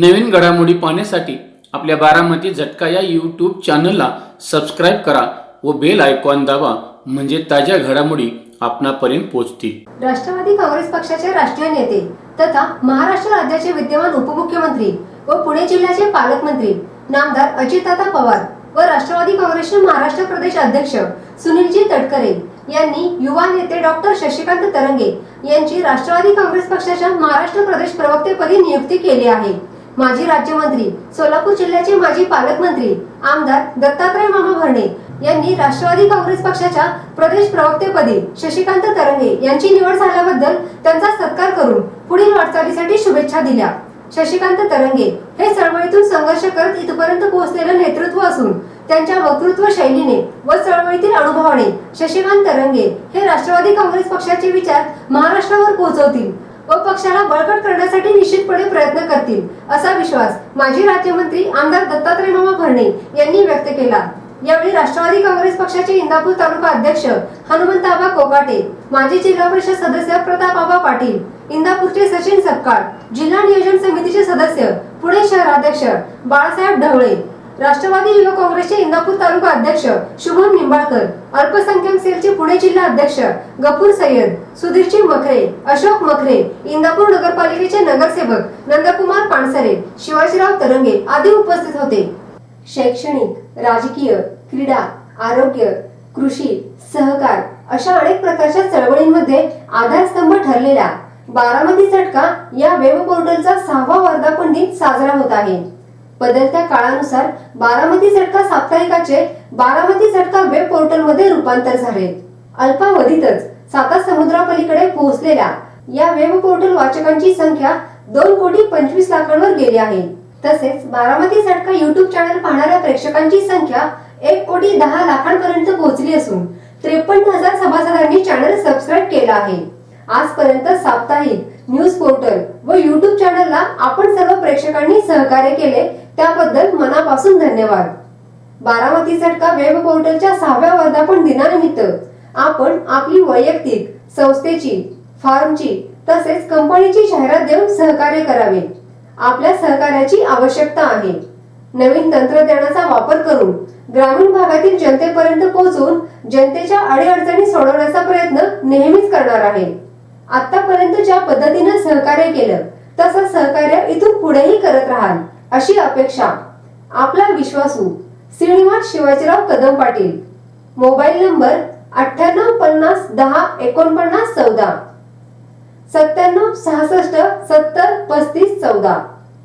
नवीन घडामोडी पाहण्यासाठी आपल्या बारामती झटका या यूट्यूब चॅनलला सबस्क्राईब करा व बेल आयकॉन दाबा म्हणजे ताज्या घडामोडी आपणापर्यंत पोहोचतील. राष्ट्रवादी काँग्रेस पक्षाचे राष्ट्रीय नेते तथा महाराष्ट्र राज्याचे विद्यमान उपमुख्यमंत्री व पुणे जिल्ह्याचे पालकमंत्री नामदार अजितदादा पवार व राष्ट्रवादी काँग्रेसचे महाराष्ट्र प्रदेश अध्यक्ष सुनीलजी तटकरे यांनी युवा नेते डॉक्टर शशिकांत तरंगे यांची राष्ट्रवादी काँग्रेस पक्षाच्या महाराष्ट्र प्रदेश प्रवक्तेपदी नियुक्ती केली आहे. माजी राज्यमंत्री सोलापूर जिल्ह्याचे माजी पालकमंत्री आमदार दत्तात्रय मामा भरणे यांनी राष्ट्रवादी काँग्रेस पक्षाच्या प्रदेश प्रवक्तेपदी शशिकांत तरंगे यांची निवड झाल्याबद्दल त्यांचा सत्कार करून पुढील वाटचालीसाठी शुभेच्छा दिल्या. शशिकांत तरंगे हे चळवळीतून संघर्ष करत इथपर्यंत पोहोचलेलं नेतृत्व असून त्यांच्या वक्तृत्व शैलीने व चळवळीतील अनुभवाने शशिकांत तरंगे हे राष्ट्रवादी काँग्रेस पक्षाचे विचार महाराष्ट्रावर पोहोचवतील. व पक्षाला बळकट करण्यासाठी निश्चितपणे प्रयत्न करतील असा विश्वास माजी राज्यमंत्री आमदार दत्तात्रय मामा भरणे यांनी व्यक्त केला. यावेळी राष्ट्रवादी काँग्रेस पक्षाचे इंदापूर तालुका अध्यक्ष हनुमंताबा कोकाटे माजी जिल्हा परिषद सदस्य प्रतापआबा पाटील इंदापूरचे सचिन सपकाळ जिल्हा नियोजन समितीचे सदस्य पुणे शहराध्यक्ष बाळासाहेब ढवळे राष्ट्रवादी युवक काँग्रेसचे इंदापूर तालुका अध्यक्ष शुभम निंबाळकर अल्पसंख्याक सेलचे पुणे जिल्हा अध्यक्ष गफूर सय्यद सुधीरजी मखरे अशोक मखरे इंदापूर नगरपालिकेचे नगरसेवक नंदकुमार पानसरे शिवाजीराव तरंगे आदी उपस्थित होते. शैक्षणिक राजकीय क्रीडा आरोग्य कृषी सहकार अशा अनेक प्रकारच्या चळवळींमध्ये आधारस्तंभ ठरलेला बारामती झटका या वेब पोर्टलचा सहावा वर्धापन दिन साजरा होत आहे. बदलत्या काळानुसार बारामती झटका साप्ताहिकाचे बारामती झटका वेब पोर्टलमध्ये रूपांतर झाले. अल्पावधीतच साता समुद्रापलीकडे पोहोचलेल्या या वेब पोर्टल वाचकांची संख्या दोन कोटी पंचवीस लाखांवर गेली आहे. तसेच बारामती झटका युट्यूब चॅनल पाहणाऱ्या प्रेक्षकांची संख्या एक कोटी दहा लाखांपर्यंत पोहोचली असून त्रेपन्न हजार सभासदांनी चॅनल सबस्क्राईब केला आहे. आजपर्यंत साप्ताहिक न्यूज पोर्टल व युट्यूब चॅनलला आपण सर्व प्रेक्षकांनी सहकार्य केले त्याबद्दल मनापासून धन्यवाद. बारामती झटका वेब पोर्टलच्या सहाव्या वर्धापन दिनानिमित्त आपण आपली वैयक्तिक संस्थेची फार्मची तसेच कंपनीची जाहिरात देऊन सहकार्य करावे. आपल्या सहकार्याची आवश्यकता आहे. नवीन तंत्रज्ञानाचा वापर करून ग्रामीण भागातील जनतेपर्यंत पोहोचून जनतेच्या अडीअडचणी सोडवण्याचा प्रयत्न नेहमीच करणार आहे. आतापर्यंत ज्या पद्धतीनं सहकार्य केलं तसं सहकार्य इथून पुढेही करत राहाल. अशी अपेक्षा. आपला विश्वासू हो. श्रीनिवास शिवाजीराव कदम पाटील. मोबाईल नंबर अठ्ठ्याण्णव पन्नास दहा एकोणपन्नास चौदा. सत्त्याण्णव सहासष्ट सत्तर पस्तीस चौदा.